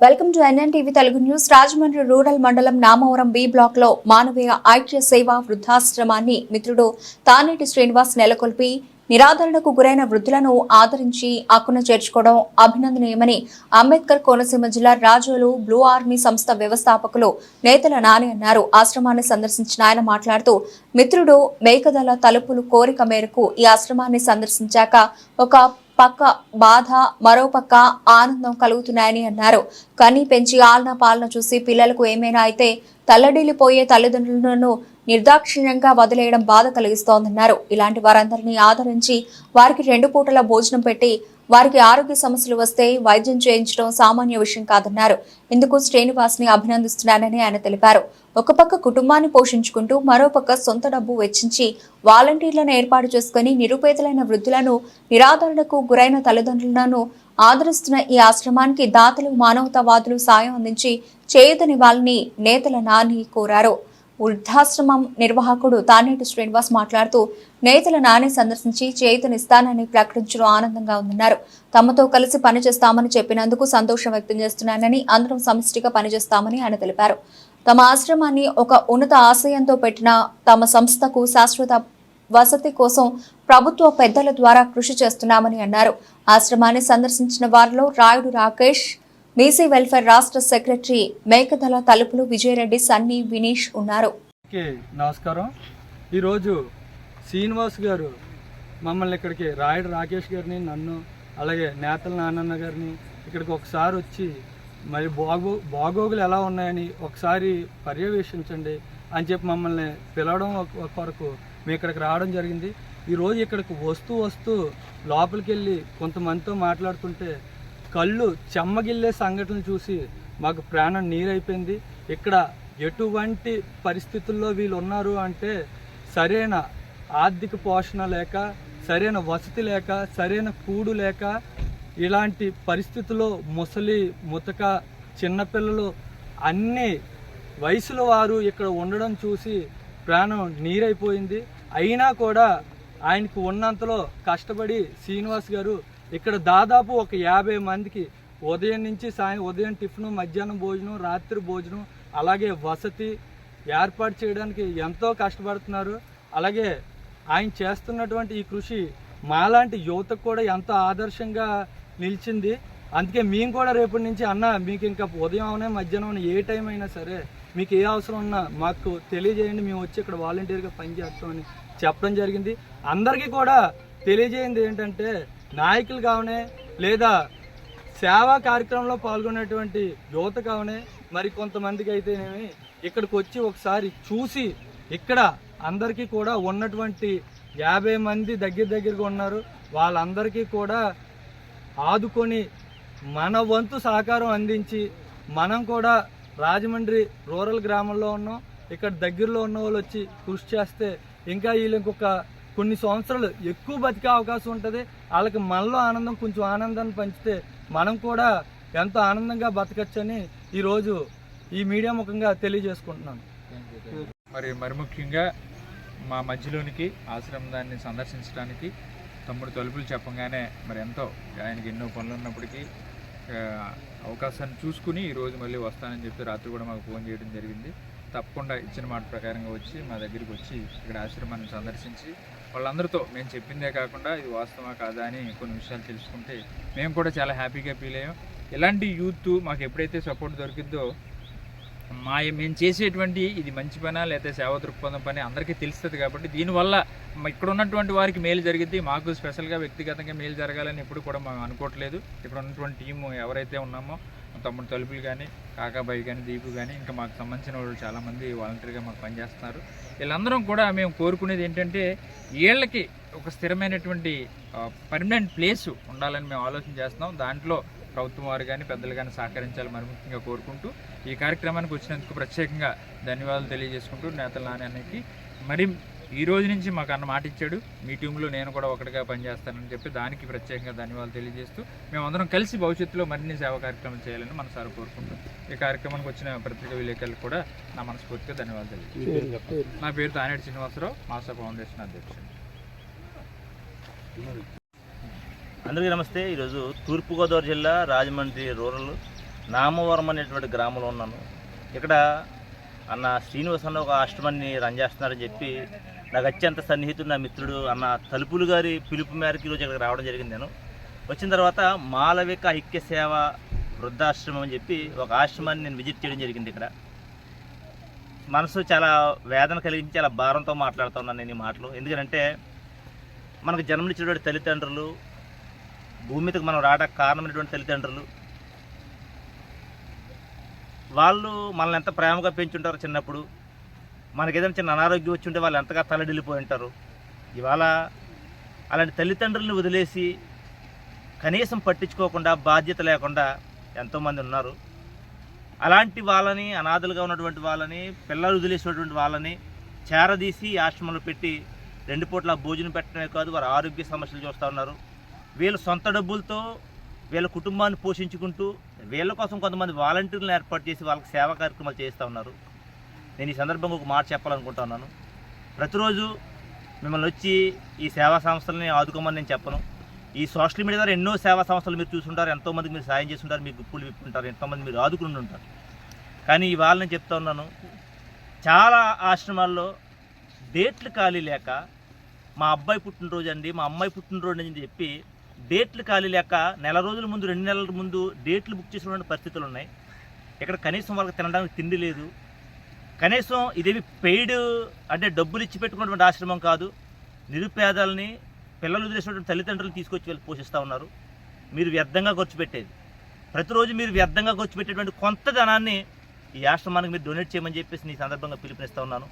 Welcome to NN TV Telugu news. Rajahmundry rural మండలం Namavaram B బ్లాక్లో మానవీయ ఐక్య సేవా వృద్ధాశ్రమాన్ని మిత్రుడు తానేటి శ్రీనివాస్ నెలకొల్పి నిరాదరణకు గురైన వృద్ధులను ఆదరించి అక్కున చేర్చుకోవడం అభినందనీయమని అంబేద్కర్ కోనసీమ జిల్లా రాజోలు బ్లూ ఆర్మీ సంస్థ వ్యవస్థాపకులు నేతల నాని అన్నారు. ఆశ్రమాన్ని సందర్శించిన ఆయన మాట్లాడుతూ మిత్రుడు మేకదల తలుపులు కోరిక మేరకు ఈ ఆశ్రమాన్ని సందర్శించాక ఒక పక్క బాధ మరో పక్క ఆనందం కలుగుతున్నాయని అన్నారు. కని పెంచి ఆలన పాలన చూసి పిల్లలకు ఏమైనా అయితే తల్లడిల్లిపోయే తల్లిదండ్రులను నిర్దాక్షిణ్యంగా వదిలేయడం బాధ కలిగిస్తోందన్నారు. ఇలాంటి వారందరినీ ఆదరించి వారికి రెండు పూటల భోజనం పెట్టి వారికి ఆరోగ్య సమస్యలు వస్తే వైద్యం చేయించడం సామాన్య విషయం కాదన్నారు. ఇందుకు శ్రీనివాస్ని అభినందిస్తున్నానని ఆయన తెలిపారు. ఒక పక్క కుటుంబాన్ని పోషించుకుంటూ మరో పక్క సొంత డబ్బు వెచ్చించి వాలంటీర్లను ఏర్పాటు చేసుకుని నిరుపేదలైన వృద్ధులను నిరాదరణకు గురైన తల్లిదండ్రులను ఆదరిస్తున్న ఈ ఆశ్రమానికి దాతలు మానవతావాదులు సాయం అందించి చేయదని వాళ్ళని నేతల నాని కోరారు. వృద్ధాశ్రమం నిర్వాహకుడు తానేటి శ్రీనివాస్ మాట్లాడుతూ నేతల నాని సందర్శించి చేతనిస్తానని ప్రకటించడం ఆనందంగా ఉందన్నారు. తమతో కలిసి పనిచేస్తామని చెప్పినందుకు సంతోషం వ్యక్తం చేస్తున్నానని అందరం సమిష్టిగా పనిచేస్తామని ఆయన తెలిపారు. తమ ఆశ్రమాన్ని ఒక ఉన్నత ఆశయంతో పెట్టిన తమ సంస్థకు శాశ్వత వసతి కోసం ప్రభుత్వ పెద్దల ద్వారా కృషి చేస్తున్నామని అన్నారు. ఆశ్రమాన్ని సందర్శించిన వారిలో రాయుడు రాకేష్ బీసీ వెల్ఫేర్ రాష్ట్ర సెక్రటరీ మేకదల తలుపులు విజయరెడ్డి సన్నీ వినీష్ ఉన్నారు. నమస్కారం. ఈరోజు శ్రీనివాస్ గారు మమ్మల్ని ఇక్కడికి రాయుడు రాకేష్ గారిని నన్ను అలాగే నేతల నాన్నన్న గారిని ఇక్కడికి ఒకసారి వచ్చి మరి బాగో బాగోగులు ఎలా ఉన్నాయని ఒకసారి పర్యవేక్షించండి అని చెప్పి మమ్మల్ని పిలవడం ఒక- కొరకు మేము ఇక్కడికి రావడం జరిగింది. ఈరోజు ఇక్కడికి వస్తూ వస్తూ లోపలికి వెళ్ళి కొంతమందితో మాట్లాడుతుంటే కళ్ళు చెమ్మగిల్లే సంఘటనలు చూసి మాకు ప్రాణం నీరైపోయింది. ఇక్కడ ఎటువంటి పరిస్థితుల్లో వీళ్ళు ఉన్నారు అంటే సరైన ఆర్థిక పోషణ లేక సరైన వసతి లేక సరైన కూడు లేక ఇలాంటి పరిస్థితుల్లో ముసలి ముతక చిన్నపిల్లలు అన్ని వయసుల వారు ఇక్కడ ఉండడం చూసి ప్రాణం నీరైపోయింది. అయినా కూడా ఆయనకు ఉన్నంతలో కష్టపడి శ్రీనివాస్ గారు ఇక్కడ దాదాపు ఒక యాభై మందికి ఉదయం నుంచి సాయం ఉదయం టిఫిన్ మధ్యాహ్నం భోజనం రాత్రి భోజనం అలాగే వసతి ఏర్పాటు చేయడానికి ఎంతో కష్టపడుతున్నారు. అలాగే ఆయన చేస్తున్నటువంటి ఈ కృషి మాలాంటి యువతకు కూడా ఎంతో ఆదర్శంగా నిలిచింది. అందుకే మేము కూడా రేపటి నుంచి అన్న మీకు ఇంకా ఉదయం అవునా మధ్యాహ్నం అవునా ఏ టైం అయినా సరే మీకు ఏ అవసరం ఉన్నా మాకు తెలియజేయండి. మేము వచ్చి ఇక్కడ వాలంటీర్గా పనిచేస్తామని చెప్పడం జరిగింది. అందరికీ కూడా తెలియజేయండి ఏంటంటే నాయకులు కావనే లేదా సేవా కార్యక్రమంలో పాల్గొనేటువంటి యువత కావనే మరి కొంతమందికి అయితేనేమి ఇక్కడికి వచ్చి ఒకసారి చూసి ఇక్కడ అందరికీ కూడా ఉన్నటువంటి యాభై మంది దగ్గర దగ్గరగా ఉన్నారు. వాళ్ళందరికీ కూడా ఆదుకొని మన వంతు సహకారం అందించి మనం కూడా రాజమండ్రి రూరల్ గ్రామంలో ఉన్నాం. ఇక్కడ దగ్గరలో ఉన్న వాళ్ళు వచ్చి కృషి చేస్తే ఇంకా వీళ్ళు ఇంకొక కొన్ని సంవత్సరాలు ఎక్కువ బతికే అవకాశం ఉంటుంది. వాళ్ళకి మనలో ఆనందం కొంచెం ఆనందాన్ని పంచితే మనం కూడా ఎంతో ఆనందంగా బతకచ్చని ఈరోజు ఈ మీడియా ముఖంగా తెలియజేసుకుంటున్నాను. మరి మరి ముఖ్యంగా మా మధ్యలోనికి ఆశ్రమం దాన్ని సందర్శించడానికి తమ్ముడు తలుపులు చెప్పగానే మరి ఎంతో ఆయనకి ఎన్నో పనులు ఉన్నప్పటికీ అవకాశాన్ని చూసుకుని ఈరోజు మళ్ళీ వస్తానని చెప్పి రాత్రి కూడా మాకు ఫోన్ చేయడం జరిగింది. తప్పకుండా ఇచ్చిన మాట ప్రకారంగా వచ్చి మా దగ్గరికి వచ్చి ఇక్కడ ఆశ్రమాన్ని సందర్శించి వాళ్ళందరితో మేము చెప్పిందే కాకుండా ఇది వాస్తవమా కాదా అని కొన్ని విషయాలు తెలుసుకుంటే మేము కూడా చాలా హ్యాపీగా ఫీల్ అయ్యాం. ఇలాంటి యూత్ మాకు ఎప్పుడైతే సపోర్ట్ దొరికిద్దో మా మేము చేసేటువంటి ఇది మంచి పని లేకపోతే సేవ దృక్పథం పని? అందరికీ తెలుస్తుంది కాబట్టి దీనివల్ల ఇక్కడ ఉన్నటువంటి వారికి మేలు జరిగింది మాకు స్పెషల్గా వ్యక్తిగతంగా మేలు జరగాలని ఎప్పుడు కూడా మేము అనుకోవట్లేదు. ఇక్కడ ఉన్నటువంటి టీము ఎవరైతే ఉన్నామో తమ్ముడు తలుపులు కానీ కాకాబాయి కానీ దీపు కానీ ఇంకా మాకు సంబంధించిన వాళ్ళు చాలామంది వాలంటీర్గా మాకు పనిచేస్తున్నారు. వీళ్ళందరం కూడా మేము కోరుకునేది ఏంటంటే వీళ్ళకి ఒక స్థిరమైనటువంటి పర్మనెంట్ ప్లేస్ ఉండాలని మేము ఆలోచన చేస్తున్నాం. దాంట్లో ప్రభుత్వం వారు కానీ పెద్దలు కానీ సహకరించాలి మరి ముఖ్యంగా కోరుకుంటూ ఈ కార్యక్రమానికి వచ్చినందుకు ప్రత్యేకంగా ధన్యవాదాలు తెలియజేసుకుంటూ నేతల నాణ్యానికి. మరి ఈ రోజు నుంచి మాకు అన్న మాట ఇచ్చాడు. మీ టీంలో నేను కూడా ఒకటిగా పనిచేస్తానని చెప్పి దానికి ప్రత్యేకంగా ధన్యవాదాలు తెలియజేస్తూ మేమందరం కలిసి భవిష్యత్తులో మరిన్ని సేవా కార్యక్రమం చేయాలని మనసారి కోరుకుంటాం ఈ కార్యక్రమానికి వచ్చిన పత్రికా విలేకరులకు కూడా నా మనస్ఫూర్తిగా ధన్యవాదాలు తెలియజేస్తాను నా పేరు తానేటి శ్రీనివాసరావు మాసా ఫౌండేషన్ అధ్యక్షుడు. అందరికీ నమస్తే. ఈరోజు తూర్పుగోదావరి జిల్లా రాజమండ్రి రూరల్ నామవరం అనేటువంటి గ్రామంలో ఉన్నాను. ఇక్కడ అన్న శ్రీనివాస్ అన్న ఒక ఆశ్రమాన్ని రన్ చేస్తున్నారని చెప్పి నాకు అత్యంత సన్నిహితుడు నా మిత్రుడు అన్న తలుపులు గారి పిలుపు మేరకు ఈరోజు ఇక్కడికి రావడం జరిగింది నేను. వచ్చిన తర్వాత మాలవిక ఐక్య సేవ వృద్ధాశ్రమం అని చెప్పి ఒక ఆశ్రమాన్ని నేను విజిట్ చేయడం జరిగింది ఇక్కడ. మనసు చాలా వేదన కలిగించి చాలా భారంతో మాట్లాడుతున్నాను నేను ఈ మాటలు. ఎందుకంటే మనకు జన్మనిచ్చినటువంటి తల్లిదండ్రులు భూమి మీదకి మనం రావడానికి కారణమైనటువంటి తల్లిదండ్రులు. వాళ్ళు మనల్ని ఎంత ప్రేమగా పెంచుంటారు చిన్నప్పుడు మనకి ఏదైనా చిన్న అనారోగ్యం వచ్చి ఉంటే వాళ్ళు ఎంతగా తలడిల్లిపోయి ఉంటారు. ఇవాళ అలాంటి తల్లిదండ్రులను వదిలేసి కనీసం పట్టించుకోకుండా బాధ్యత లేకుండా ఎంతోమంది ఉన్నారు. అలాంటి వాళ్ళని అనాథలుగా ఉన్నటువంటి వాళ్ళని పిల్లలు వదిలేసినటువంటి వాళ్ళని చేరదీసి ఆశ్రమంలో పెట్టి రెండు పూట్ల భోజనం పెట్టడమే కాదు వారి ఆరోగ్య సమస్యలు చూస్తూ ఉన్నారు. వీళ్ళ సొంత డబ్బులతో వీళ్ళ కుటుంబాన్ని పోషించుకుంటూ వీళ్ళ కోసం కొంతమంది వాలంటీర్లను ఏర్పాటు చేసి వాళ్ళకి సేవా కార్యక్రమాలు చేస్తూ ఉన్నారు. నేను ఈ సందర్భంగా ఒక మాట చెప్పాలనుకుంటున్నాను ప్రతిరోజు మిమ్మల్ని వచ్చి ఈ సేవా సంస్థలని ఆదుకోమని నేను చెప్పను. ఈ సోషల్ మీడియా ద్వారా ఎన్నో సేవా సంస్థలు మీరు చూసుంటారు ఎంతోమందికి మీరు సాయం చేస్తుంటారు మీకు గుప్పులు విప్పుంటారు ఎంతోమంది మీరు ఆదుకుని ఉంటారు. కానీ ఇవాళ నేను చెప్తా ఉన్నాను చాలా ఆశ్రమాల్లో డేట్లు ఖాళీ లేక మా అబ్బాయి పుట్టినరోజు అండి మా అమ్మాయి పుట్టినరోజు అని చెప్పి డేట్లు ఖాళీ లేక నెల రోజుల ముందు రెండు నెలల ముందు డేట్లు బుక్ చేసినటువంటి పరిస్థితులు ఉన్నాయి ఇక్కడ కనీసం వాళ్ళకి తినడానికి తిండి లేదు. కనీసం ఇదేమి పెయిడ్ అంటే డబ్బులు ఇచ్చి పెట్టుకున్నటువంటి ఆశ్రమం కాదు. నిరుపేదల్ని పిల్లలు వదిలేసినటువంటి తల్లిదండ్రులు తీసుకొచ్చి వెళ్ళి పోషిస్తూ ఉన్నారు. మీరు వ్యర్థంగా ఖర్చు పెట్టేది. ప్రతిరోజు మీరు వ్యర్థంగా ఖర్చు పెట్టేటువంటి కొంత ధనాన్ని ఈ ఆశ్రమానికి మీరు డొనేట్ చేయమని చెప్పేసి నీ సందర్భంగా పిలుపునిస్తూ ఉన్నాను.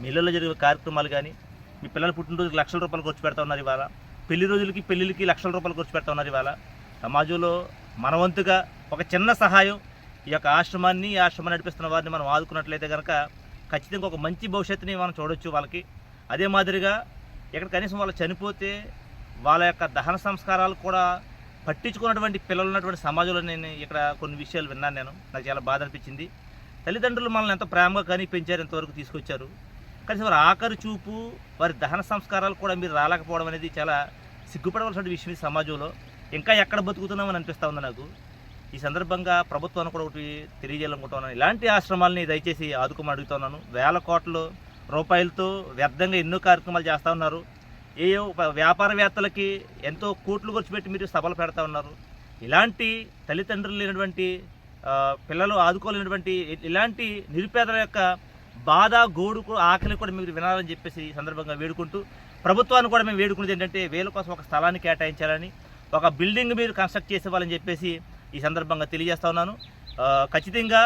మీ ఇళ్ళలో జరిగే కార్యక్రమాలు కానీ మీ పిల్లల పుట్టినరోజుకి లక్షల రూపాయలు ఖర్చు పెడతా ఉన్నారు ఇవాళ. పెళ్ళి రోజులకి పెళ్ళిళ్ళకి లక్షల రూపాయలు ఖర్చు పెడతా ఉన్నారు ఇవాళ. సమాజంలో మనవంతుగా ఒక చిన్న సహాయం ఈ యొక్క ఆశ్రమాన్ని ఈ ఆశ్రమాన్ని నడిపిస్తున్న వారిని మనం ఆదుకున్నట్లయితే కనుక ఖచ్చితంగా ఒక మంచి భవిష్యత్తుని మనం చూడొచ్చు వాళ్ళకి. అదే మాదిరిగా ఇక్కడ కనీసం వాళ్ళు చనిపోతే వాళ్ళ యొక్క దహన సంస్కారాలు కూడా పట్టించుకున్నటువంటి పిల్లలు ఉన్నటువంటి సమాజంలో నేను ఇక్కడ కొన్ని విషయాలు విన్నాను నేను. నాకు చాలా బాధ అనిపించింది. తల్లిదండ్రులు మనల్ని ఎంతో ప్రేమగా కానీ పెంచారు ఎంతవరకు తీసుకొచ్చారు. కనీసం వారి ఆఖరి చూపు వారి దహన సంస్కారాలు కూడా మీరు రాలేకపోవడం అనేది చాలా సిగ్గుపడవలసిన విషయం ఈ సమాజంలో. ఇంకా ఎక్కడ బతుకుతున్నామని అనిపిస్తూ ఉంది నాకు. ఈ సందర్భంగా ప్రభుత్వాన్ని కూడా ఒకటి తెలియజేయాలనుకుంటున్నాను. ఇలాంటి ఆశ్రమాలని దయచేసి ఆదుకోమని అడుగుతున్నాను వేల కోట్ల రూపాయలతో వ్యర్థంగా ఎన్నో కార్యక్రమాలు చేస్తూ ఉన్నారు. ఏ వ్యాపారవేత్తలకి ఎంతో కోట్లు ఖర్చు పెట్టి మీరు సభలు పెడతా ఉన్నారు. ఇలాంటి తల్లిదండ్రులు లేనటువంటి పిల్లలు ఆదుకోలేనటువంటి ఇలాంటి నిరుపేదల యొక్క బాధ గోడు ఆకలి కూడా మీరు వినాలని చెప్పేసి ఈ సందర్భంగా వేడుకుంటూ ప్రభుత్వాన్ని కూడా మేము వేడుకునేది ఏంటంటే వీళ్ళ కోసం ఒక స్థలాన్ని కేటాయించాలని ఒక బిల్డింగ్ మీరు కన్స్ట్రక్ట్ చేసేవాళ్ళని చెప్పేసి ఈ సందర్భంగా తెలియజేస్తా ఉన్నాను. ఖచ్చితంగా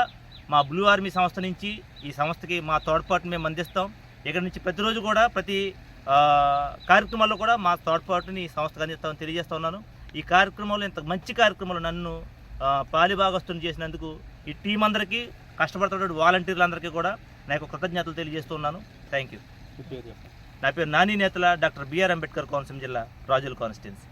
మా బ్లూ ఆర్మీ సంస్థ నుంచి ఈ సంస్థకి మా తోడ్పాటుని మేము అందిస్తాం. ఇక్కడ నుంచి ప్రతిరోజు కూడా ప్రతి కార్యక్రమాల్లో కూడా మా తోడ్పాటుని ఈ సంస్థకు అందిస్తామని తెలియజేస్తా ఉన్నాను. ఈ కార్యక్రమంలో ఇంత మంచి కార్యక్రమాలు నన్ను పాలిభాగస్తుని చేసినందుకు ఈ టీం అందరికీ కష్టపడుతున్న వాలంటీర్లందరికీ కూడా నా యొక్క కృతజ్ఞతలు తెలియజేస్తున్నాను. థ్యాంక్ యూ నా పేరు నాని నేతల డాక్టర్ బిఆర్ అంబేద్కర్ కోనసీమ జిల్లా రాజుల కాన్స్టిట్యున్సీ.